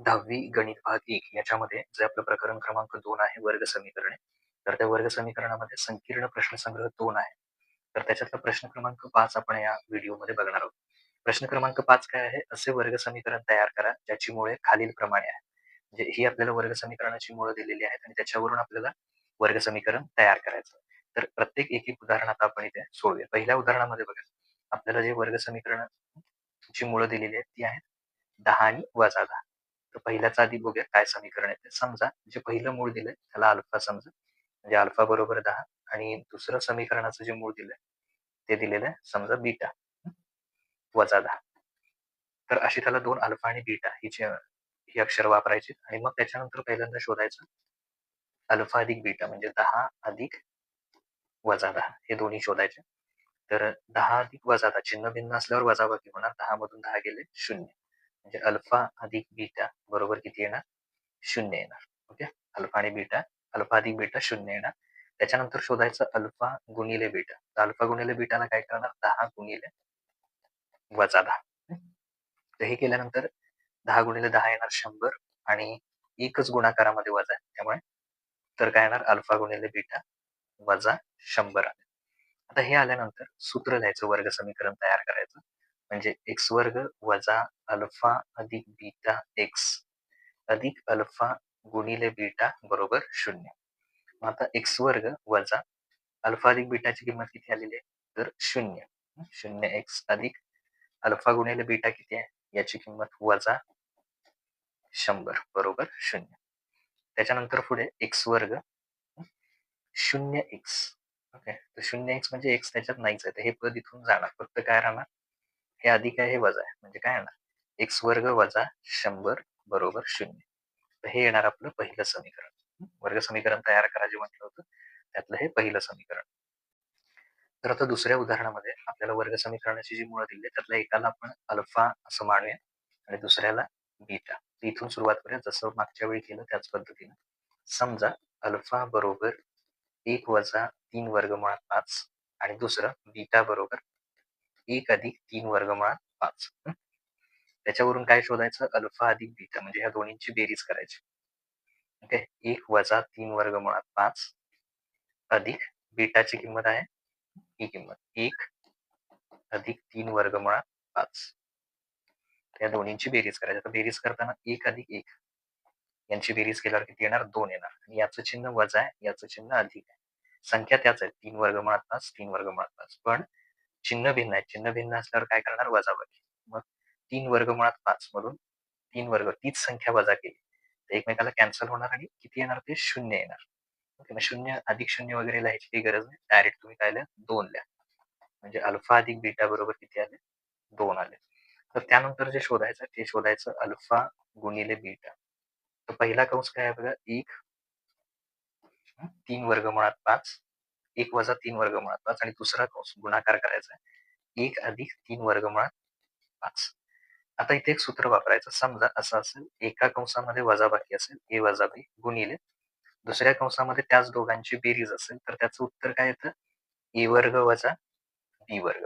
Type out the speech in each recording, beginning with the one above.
दहावी गणित भाग एक याच्यामध्ये जे आपलं प्रकरण क्रमांक दोन आहे वर्ग समीकरणे तर त्या वर्ग समीकरणामध्ये संकीर्ण प्रश्नसंग्रह दोन आहे. तर त्याच्यातला प्रश्न क्रमांक पाच आपण या व्हिडिओमध्ये बघणार आहोत. प्रश्न क्रमांक पाच काय आहे? असे वर्ग समीकरण तयार करा ज्याची मुळे खालील प्रमाणे आहे. म्हणजे ही आपल्याला वर्ग समीकरणाची मुळे दिलेली आहेत आणि त्याच्यावरून आपल्याला वर्ग समीकरण तयार करायचं तर प्रत्येक एक एक उदाहरण आता आपण इथे सोडूया. पहिल्या उदाहरणामध्ये बघा आपल्याला जे वर्ग समीकरण ची मुळे दिलेली आहेत ती आहेत दहा आणि वजा दहा. तर पहिल्याचा आधी बघूया काय समीकरण आहे ते समजा. जे पहिलं मूळ दिलंय त्याला अल्फा समजा. म्हणजे अल्फा बरोबर दहा. आणि दुसरं समीकरणाचं जे मूळ दिलंय ते दिलेलं आहे समजा बीटा. वजा दहा. तर अशी त्याला दोन अल्फा आणि बीटा हिचे ही अक्षर वापरायची. आणि मग त्याच्यानंतर पहिल्यांदा शोधायचं. अल्फा अधिक बीटा म्हणजे दहा अधिक वजा दहा. हे दोन्ही शोधायचे. तर दहा अधिक वजा दहा. चिन्ह भिन्न असल्यावर वजाबाकी होणार. दहा मधून दहा गेले शून्य. म्हणजे अल्फा अधिक बीटा बरोबर किती येणार? शून्य येणार. ओके? अल्फा आणि बीटा अल्फा अधिक बीटा शून्य येणार. त्याच्यानंतर शोधायचं अल्फा गुणिले बीटा. तर अल्फा गुणिले बीटाला काय करणार? दहा गुणिले वजा दहा. तर हे केल्यानंतर दहा गुणिले दहा येणार शंभर आणि एकच गुणाकारामध्ये वजा आहे. त्यामुळे तर काय येणार? अल्फा गुणिले बीटा वजा शंभर आता हे आल्यानंतर सूत्र द्यायचं वर्ग समीकरण तयार करायचं. म्हणजे एक्स वर्ग वजा अल्फा अधिक बीटा एक्स. अधिक अल्फा गुणिले बीटा बरोबर शून्य. मग आता एक्स वर्ग वजा अल्फा अधिक बीटाची किंमत किती आलेली आहे? तर शून्य. शून्य एक्स अधिक अल्फा गुणिले बीटा किती आहे? याची किंमत वजा शंभर बरोबर शून्य. त्याच्यानंतर पुढे एक्स वर्ग शून्य एक्स. ओके. तर शून्य एक्स म्हणजे एक्स त्याच्यात नाहीच आहे. तर हे पद इथून जाणार. फक्त काय राहणार? हे अधिक आहे हे वजा आहे. म्हणजे काय येणार एक्स वर्ग वजा शंभर बरोबर शून्य. हे येणार आपलं पहिलं समीकरण. वर्ग समीकरण तयार करा जे म्हटलं होतं. त्यातलं हे पहिलं समीकरण. तर आता दुसऱ्या उदाहरणामध्ये आपल्याला वर्ग समीकरणाची जी मुळं दिली त्यातल्या एकाला आपण अल्फा असं मानूया आणि दुसऱ्याला बीटा. इथून सुरुवात करूया. जसं मागच्या वेळी केलं त्याच पद्धतीनं. समजा अल्फा बरोबर एक वजा तीन वर्गमुळात पाच आणि दुसरं बीटा बरोबर एक अधिक तीन वर्गमुळात पाच. त्याच्यावरून काय शोधायचं? अल्फा अधिक बीटा म्हणजे ह्या दोन्हींची बेरीज करायची. ओके? एक वजा तीन वर्गमुळात पाच अधिक बीटाची किंमत आहे. ही किंमत एक अधिक तीन वर्गमुळात पाच. या दोन्हींची बेरीज करायची. आता बेरीज करताना एक अधिक एक. यांची बेरीज केल्यावर किती येणार? दोन येणार. आणि याचं चिन्ह वजा आहे. याचं चिन्ह अधिक आहे. संख्या त्याच आहे. तीन वर्गमुळात पाच तीन वर्गमुळात पाच. पण चिन्ह भिन्न आहे चिन्ह भिन्न असल्यावर काय करणार? वजाबाकी मग तीन वर्ग मुळात पाच मधून तीन वर्ग तीच संख्या वजा केली. तर एकमेकाला कॅन्सल होणार आणि किती येणार? ते शून्य येणार. ओके मग शून्य अधिक शून्य वगैरे लिहायची काही गरज नाही. डायरेक्ट तुम्ही काय दोन लिहा. म्हणजे अल्फा अधिक बीटा बरोबर किती आले? दोन आले. तर त्यानंतर जे शोधायचं ते शोधायचं अल्फा गुणिले बीटा तर पहिला कंस काय आहे बघा? एक. तीन वर्ग मुळात पाच. एक वजा तीन वर्गमुळात पाच आणि दुसरा कंस गुणाकार करायचा आहे. एक अधिक तीन वर्गमुळात पाच. आता इथे एक सूत्र वापरायचं. समजा असं असेल एका कंसामध्ये वजाबाकी असेल ए वजा बी गुणिले. दुसऱ्या कंसामध्ये त्याच दोघांची बेरीज असेल तर त्याचं उत्तर काय येतं? ए वर्ग वजा बी वर्ग.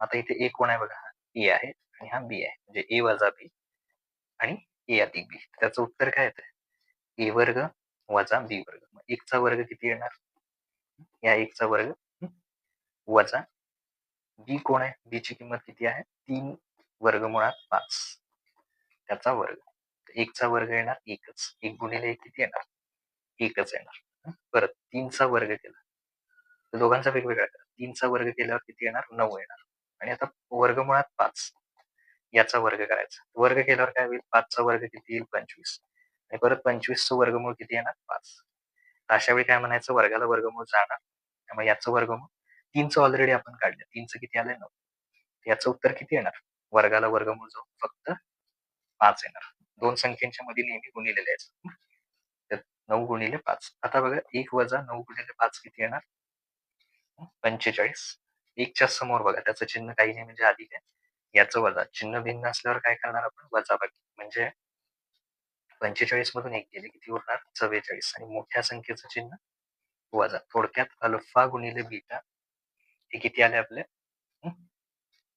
आता इथे ए कोण आहे बघा? हा ए आहे आणि हा बी आहे. म्हणजे ए वजा बी आणि ए अधिक बी. त्याचं उत्तर काय येतं? ए वर्ग वजा बी वर्ग. मग एकचा वर्ग किती येणार? या एकचा वर्ग. वजा बी कोण आहे? बी ची किंमत किती आहे? तीन वर्ग मुळात पाच. त्याचा वर्ग. एकचा वर्ग येणार एकच. एक गुणिले एक किती येणार? एकच येणार. परत तीनचा वर्ग केला. तर दोघांचा वेगवेगळा करा. तीनचा वर्ग केल्यावर किती येणार? नऊ येणार. आणि आता वर्ग मुळात पाच. याचा वर्ग करायचा. वर्ग केल्यावर काय होईल? पाचचा वर्ग किती येईल? पंचवीस. आणि परत पंचवीसचं वर्गमूळ किती येणार? पाच. अशा वेळी काय म्हणायचं? वर्गाला वर्गमूळ जाणार त्यामुळे याचं वर्गमूळ तीनचं ऑलरेडी आपण काढलं. तीनचं किती आलंय? नऊ. याचं उत्तर किती येणार? वर्गाला वर्गमूळ जाऊन फक्त पाच येणार. दोन संख्यांच्या मध्ये नेहमी गुणिले लिहायचं तर नऊ गुणिले पाच. आता बघा एक वजा नऊ गुणिले पाच किती येणार? पंचेचाळीस. एकच्या समोर बघा त्याचं चिन्ह काही नाही म्हणजे आधी काय? याचं वजा. चिन्ह भिन्न असल्यावर काय करणार आपण? वजाबाकी. म्हणजे पंचेचाळीस मधून एक गेले किती उरणार चव्वेचाळीस आणि मोठ्या संख्येचं चिन्ह वजा. थोडक्यात अल्फा गुणिले बीटा हे किती आले आपले?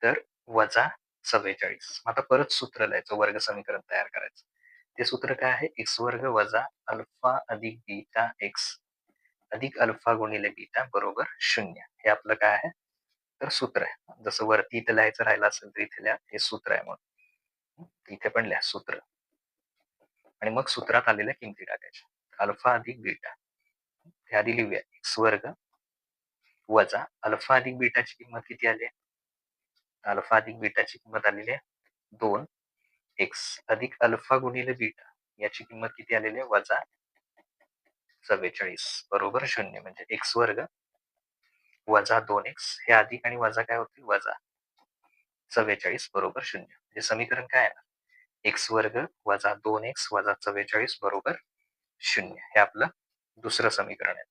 तर वजा चव्वेचाळीस. आता परत सूत्र लिहायचं वर्ग समीकरण तयार करायचं. ते सूत्र काय आहे? एक्स वर्ग वजा अल्फा अधिक बीटा एक्स अधिक अल्फा गुणिले बीटा बरोबर शून्य. हे आपलं काय आहे? तर सूत्र आहे. जसं वरती इथे लिहायचं राहिलं असेल तर इथे लिहा. हे सूत्र आहे म्हणून. इथे पण लिहा सूत्र. आणि मग सूत्रात आलेल्या किमती टाकायच्या. अल्फा अधिक बीटा. हे आधी लिहूया एक्स वर्ग वजा. अल्फा अधिक बीटाची किंमत किती आली अल्फा अधिक बीटाची किंमत आलेली आहे दोन. एक्स अधिक अल्फा गुणिले बीटा. याची किंमत किती आलेली आहे? वजा चव्वेचाळीस. बरोबर शून्य. म्हणजे एक्स वर्ग वजा दोन एक्स हे अधिक आणि वजा काय होतील? वजा चव्वेचाळीस. बरोबर शून्य. म्हणजे समीकरण काय आहे? एक्स वर्ग वजा दोन एक्स वजा चव्वेचाळीस बरोबर शून्य. हे आपलं दुसरं समीकरण आहे.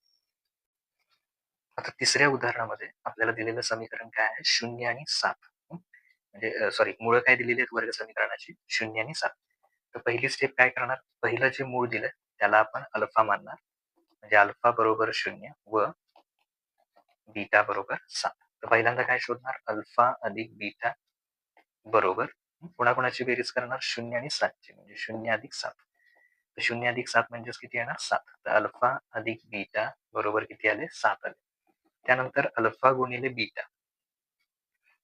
आता तिसऱ्या उदाहरणामध्ये आपल्याला दिलेलं समीकरण काय आहे? शून्य आणि सात. म्हणजे सॉरी मूळ काय दिलेली आहेत वर्ग समीकरणाची? शून्य आणि सात. तर पहिली स्टेप काय करणार? पहिलं जे मूळ दिलंय त्याला आपण अल्फा मानणार. म्हणजे अल्फा बरोबर शून्य व बीटा बरोबर सात. तर पहिल्यांदा काय शोधणार? अल्फा अधिक बीटा बरोबर कोणाकोणाची बेरीज करणार? शून्य आणि सातची म्हणजे शून्य अधिक सात. तर शून्य अधिक सात म्हणजेच किती येणार? सात. तर अल्फा अधिक बीटा बरोबर किती आले? सात आले. त्यानंतर अल्फा गुणिले बीटा.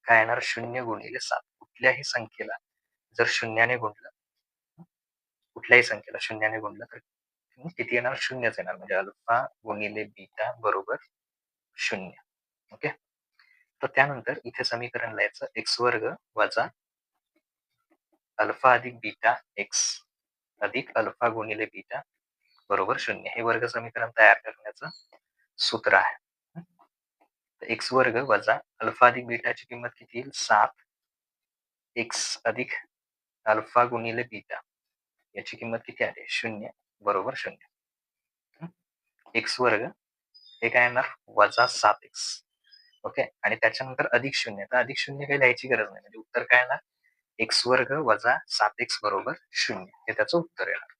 काय येणार? शून्य गुणिले सात. कुठल्याही संख्येला जर शून्याने गुणलं कुठल्याही संख्येला शून्याने गुणलं तर किती येणार? शून्यच येणार. म्हणजे अल्फा गुणिले बीटा बरोबर शून्य. ओके? तर त्यानंतर इथे समीकरण लिहायचं. एक्स वर्ग वजा अल्फा अधिक बीटा एक्स अधिक अल्फा गुणिले बीटा बरोबर शून्य. हे वर्ग समीकरण तयार करण्याचं सूत्र आहे. एक्स वर्ग वजा अल्फा अधिक बीटाची किंमत किती येईल? सात. एक्स अधिक अल्फा गुणिले बीटा याची किंमत किती आली? शून्य. बरोबर शून्य. एक्स वर्ग हे काय येणार? वजा सात एक्स. ओके? आणि त्याच्यानंतर अधिक शून्य. तर अधिक शून्य काही लिहायची गरज नाही. म्हणजे उत्तर काय येणार? एक्स वर्ग वजा सात एक्स बरोबर शून्य. हे त्याचं उत्तर येणार.